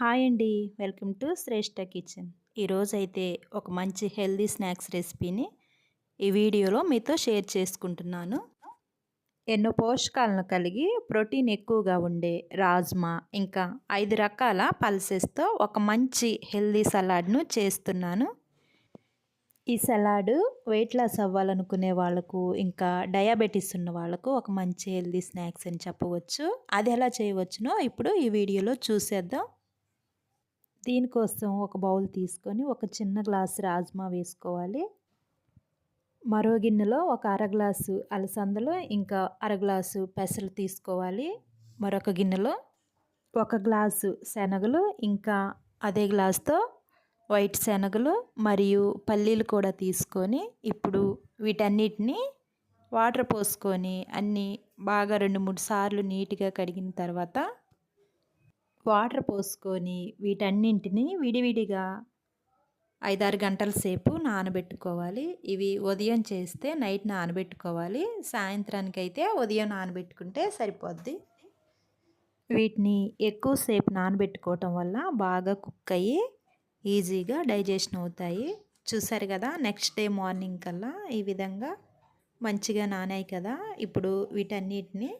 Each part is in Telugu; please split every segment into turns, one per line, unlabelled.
హాయ్ అండి. Welcome to Shreshta kitchen. ఈరోజైతే ఒక మంచి హెల్దీ స్నాక్స్ రెసిపీని ఈ వీడియోలో మీతో షేర్ చేసుకుంటున్నాను. ఎన్నో పోషకాలను కలిగి ప్రోటీన్ ఎక్కువగా ఉండే రాజ్మా ఇంకా ఐదు రకాల పల్సెస్తో ఒక మంచి హెల్దీ సలాడ్ను చేస్తున్నాను. ఈ సలాడ్ వెయిట్ లాస్ అవ్వాలనుకునే వాళ్ళకు ఇంకా డయాబెటీస్ ఉన్న వాళ్ళకు ఒక మంచి హెల్దీ స్నాక్స్ అని చెప్పవచ్చు. అది ఎలా చేయవచ్చునో ఇప్పుడు ఈ వీడియోలో చూసేద్దాం. దీనికోసం ఒక బౌల్ తీసుకొని ఒక చిన్న గ్లాసు రాజ్మా వేసుకోవాలి. మరో గిన్నెలో ఒక అర గ్లాసు అలసందలు ఇంకా అర గ్లాసు పెసలు తీసుకోవాలి. మరొక గిన్నెలో ఒక గ్లాసు శనగలు ఇంకా అదే గ్లాస్తో వైట్ శనగలు మరియు పల్లీలు కూడా తీసుకొని ఇప్పుడు వీటన్నిటిని వాటర్ పోసుకొని అన్నీ బాగా రెండు మూడు సార్లు నీట్గా కడిగిన తర్వాత వాటర్ పోసుకొని వీటన్నింటిని విడివిడిగా ఐదారు గంటల సేపు నానబెట్టుకోవాలి. ఇవి ఉదయం చేస్తే నైట్ నానబెట్టుకోవాలి. సాయంత్రానికి అయితే ఉదయం నానబెట్టుకుంటే సరిపోద్ది. వీటిని ఎక్కువసేపు నానబెట్టుకోవటం వల్ల బాగా కుక్ అయ్యి ఈజీగా డైజెషన్ అవుతాయి. చూసారు కదా నెక్స్ట్ డే మార్నింగ్ కల్లా ఈ విధంగా మంచిగా నానాయి కదా. ఇప్పుడు వీటన్నిటిని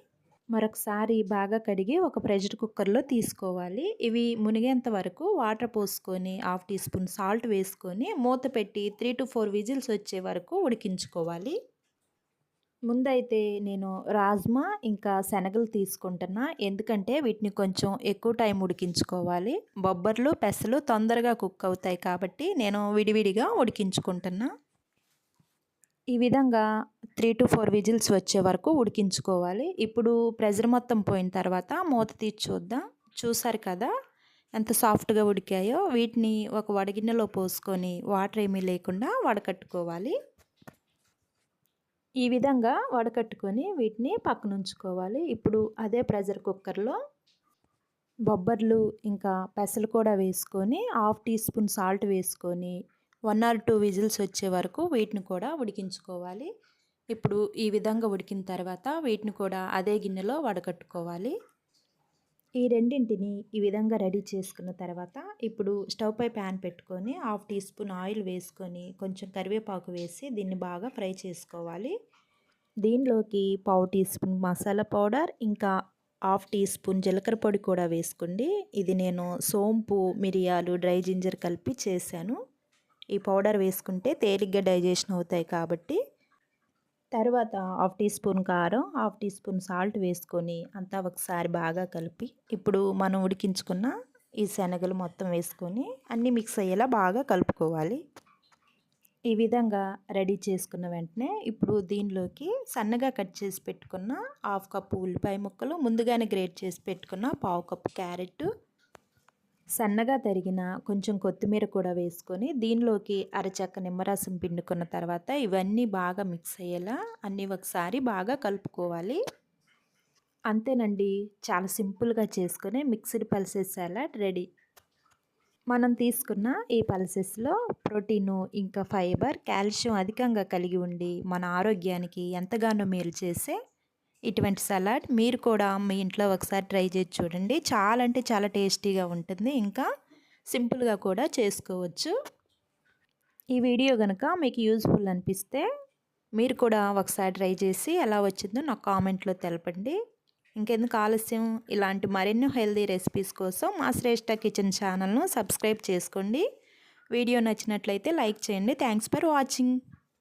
మరొకసారి బాగా కడిగి ఒక ప్రెషర్ కుక్కర్లో తీసుకోవాలి. ఇవి మునిగేంత వరకు వాటర్ పోసుకొని హాఫ్ టీ స్పూన్ సాల్ట్ వేసుకొని మూత పెట్టి త్రీ టు ఫోర్ విజిల్స్ వచ్చే వరకు ఉడికించుకోవాలి. ముందైతే నేను రాజ్మా ఇంకా శనగలు తీసుకుంటున్నా. ఎందుకంటే వీటిని కొంచెం ఎక్కువ టైం ఉడికించుకోవాలి. బొబ్బర్లు పెసలు తొందరగా కుక్ అవుతాయి కాబట్టి నేను విడివిడిగా ఉడికించుకుంటున్నా. ఈ విధంగా త్రీ టు ఫోర్ విజిల్స్ వచ్చే వరకు ఉడికించుకోవాలి. ఇప్పుడు ప్రెజర్ మొత్తం పోయిన తర్వాత మూత తీసి చూద్దాం. చూసారు కదా? ఎంత సాఫ్ట్గా ఉడికాయో. వీటిని ఒక వడగిన్నెలో పోసుకొని వాటర్ ఏమీ లేకుండా వడకట్టుకోవాలి. ఈ విధంగా వడకట్టుకొని వీటిని పక్కన ఉంచుకోవాలి. ఇప్పుడు అదే ప్రెషర్ కుక్కర్లో బొబ్బర్లు ఇంకా పెసలు కూడా వేసుకొని హాఫ్ టీ స్పూన్ సాల్ట్ వేసుకొని వన్ ఆర్ టూ విజిల్స్ వచ్చే వరకు వీటిని కూడా ఉడికించుకోవాలి. ఇప్పుడు ఈ విధంగా ఉడికిన తర్వాత వీటిని కూడా అదే గిన్నెలో వడకట్టుకోవాలి. ఈ రెండింటిని ఈ విధంగా రెడీ చేసుకున్న తర్వాత ఇప్పుడు స్టవ్ పై ప్యాన్ పెట్టుకొని హాఫ్ టీ స్పూన్ ఆయిల్ వేసుకొని కొంచెం కరివేపాకు వేసి దీన్ని బాగా ఫ్రై చేసుకోవాలి. దీనిలోకి పావు టీ స్పూన్ మసాలా పౌడర్ ఇంకా హాఫ్ టీ స్పూన్ జీలకర్ర పొడి కూడా వేసుకోండి. ఇది నేను సోంపు మిరియాలు డ్రై జింజర్ కలిపి చేశాను. ఈ పౌడర్ వేసుకుంటే తేలిగ్గా డైజెషన్ అవుతాయి కాబట్టి తర్వాత హాఫ్ టీ స్పూన్ కారం హాఫ్ టీ స్పూన్ సాల్ట్ వేసుకొని అంతా ఒకసారి బాగా కలిపి ఇప్పుడు మనం ఉడికించుకున్న ఈ శనగలు మొత్తం వేసుకొని అన్నీ మిక్స్ అయ్యేలా బాగా కలుపుకోవాలి. ఈ విధంగా రెడీ చేసుకున్న వెంటనే ఇప్పుడు దీనిలోకి సన్నగా కట్ చేసి పెట్టుకున్న హాఫ్ కప్పు ఉల్లిపాయ ముక్కలు ముందుగానే గ్రేట్ చేసి పెట్టుకున్న పావు కప్పు క్యారెట్ సన్నగా తరిగిన కొంచెం కొత్తిమీర కూడా వేసుకొని దీనిలోకి అరచక్క నిమ్మరసం పిండుకున్న తర్వాత ఇవన్నీ బాగా మిక్స్ అయ్యేలా అన్నీ ఒకసారి బాగా కలుపుకోవాలి. అంతేనండి. చాలా సింపుల్గా చేసుకొని మిక్స్డ్ పల్సెస్ సలాడ్ రెడీ. మనం తీసుకున్న ఈ పల్సెస్లో ప్రోటీను ఇంకా ఫైబర్ కాల్షియం అధికంగా కలిగి ఉండి మన ఆరోగ్యానికి ఎంతగానో మేలు చేసే ఇటువంటి సలాడ్ మీరు కూడా మీ ఇంట్లో ఒకసారి ట్రై చేసి చూడండి. చాలా అంటే చాలా టేస్టీగా ఉంటుంది. ఇంకా సింపుల్గా కూడా చేసుకోవచ్చు. ఈ వీడియో కనుక మీకు యూజ్ఫుల్ అనిపిస్తే మీరు కూడా ఒకసారి ట్రై చేసి ఎలా వచ్చిందో నాకు కామెంట్లో తెలపండి. ఇంకెందుకు ఆలస్యం? ఇలాంటి మరెన్నో హెల్దీ రెసిపీస్ కోసం మా శ్రేష్ఠ కిచెన్ ఛానల్ను సబ్స్క్రైబ్ చేసుకోండి. వీడియో నచ్చినట్లయితే లైక్ చేయండి. Thanks for watching.